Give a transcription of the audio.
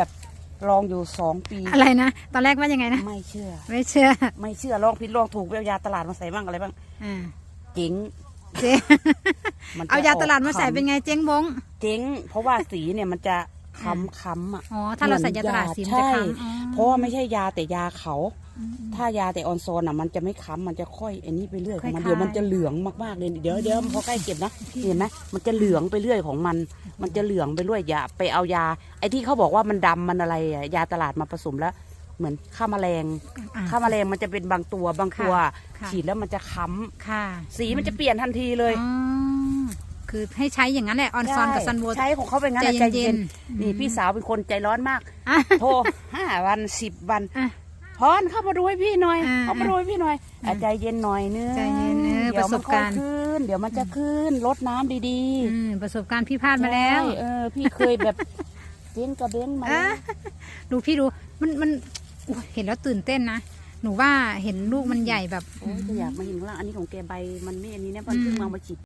แบบลองอยู่สองปี อะไรนะ ตอนแรกว่ายังไงนะ ไม่เชื่อ ไม่เชื่อ ไม่เชื่อลองผิดลองถูกไปเอายาตลาดมาใส่บ้างอะไรบ้างอ่าเจ๊งเจ๊มันจะเอายาตลาดมาใส่ออกเป็นไงเจ๊งบง เจ๊งเพราะว่าสีเนี่ยมันจะค้ำค้ำๆอะอ๋อ ถ้าเราใส่ยาตลาดสีมันจะใช่ค้ำอ๋อ เพราะว่าไม่ใช่ยาแต่ยาเขาอืม ถ้ายาแต่ออนโซนอะมันจะไม่ค้ำมันจะค่อยอันนี้ไปเรื่อยของมันค่อยๆเดี๋ยวมันจะเหลืองมากๆเลยเดี๋ยวเดี๋ยวพอใกล้เก็บนะเห็นไหมมันจะเหลืองไปเรื่อยของมัน มันจะเหลืองไปเรื่อยอย่าไปเอายา ไอ้ที่เขาบอกว่ามันดำมันอะไรอะยาตลาดมาผสมแล้ว เหมือนฆ่าแมลงอะฆ่าแมลงมันจะเป็นบางตัวบางตัวค่ะฉีดแล้วมันจะค้ำค่ะสีมันจะเปลี่ยนทันทีเลยอ๋อคือให้ใช้อย่างนั้นแหละออนซอนกับซันโวใช้ของเขาเป็นงั้นใจอะใจเย็เย็นนๆนี่อืมพี่สาวเป็นคนใจร้อนมากอะโทรห้าวันสิบวันอะ พรเข้ามาดูให้พี่หน่อยอ่าเข้ามาดูให้พี่หน่อยอะใจเย็นหน่อยเนื้ใจเย็นเออเดี๋ยวประสมันบค่อยการณ์ขึ้น เดี๋ยวมันจะขึ้นลดน้ำดีอืมประสบการณ์พี่พลาดๆมาแล้ว ใช่เออ พี่เคยแบบเบ้นกับเบ้นมา อะ ดูพี่ดูมันมันอุ๊ยเห็นแล้วตื่นเต้นนะ หนูว่าเห็นลูกมันใหญ่แบบ โอ้ยจะอยากมาเห็นข้างล่างอันนี้ของแกใบมันไม่อันนี้นะมันเพิ่งมามาฉีด